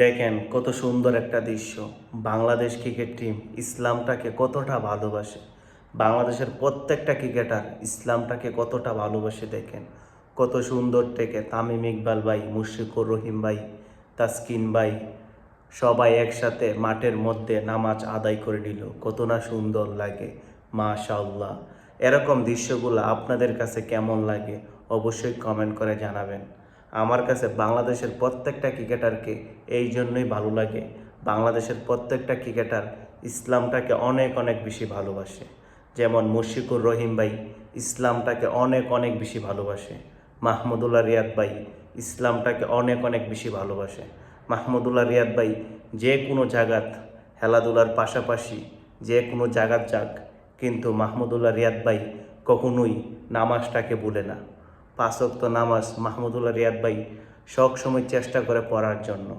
দেখেন কত সুন্দর একটা দৃশ্য। বাংলাদেশ ক্রিকেট টিম ইসলামটাকে কতটা ভালোবাসে। বাংলাদেশের প্রত্যেকটা ক্রিকেটার ইসলামটাকে কতটা ভালোবাসে দেখেন। কত সুন্দর থেকে তামিম ইকবাল ভাই, মুশফিকুর রহিম ভাই, তাসকিন ভাই সবাই একসাথে মাঠের মধ্যে নামাজ আদায় করে নিল। কত না সুন্দর লাগে, মাশাআল্লাহ। এরকম দৃশ্যগুলো আপনাদের কাছে কেমন লাগে অবশ্যই কমেন্ট করে জানাবেন। আমার কাছে বাংলাদেশের প্রত্যেকটা ক্রিকেটারকে এই জন্যই ভালো লাগে। বাংলাদেশের প্রত্যেকটা ক্রিকেটার ইসলামটাকে অনেক অনেক বেশি ভালোবাসে। যেমন মুশিকুর রহিম ভাই ইসলামটাকে অনেক অনেক বেশি ভালোবাসে। মাহমুদুল্লাহ রিয়াদ ভাই ইসলামটাকে অনেক অনেক বেশি ভালোবাসে। মাহমুদুল্লাহ রিয়াদ ভাই যে কোনো জায়গাত খেলাধুলার পাশাপাশি যে কোনো জায়গাত যাক, কিন্তু মাহমুদুল্লাহ রিয়াদ ভাই কখনোই নামাজটাকে ভুলে না। পাঁচক্ত নামাজ মাহমুদুল্লাহ রিয়াদ ভাই সব সময় চেষ্টা করে পড়ার জন্য।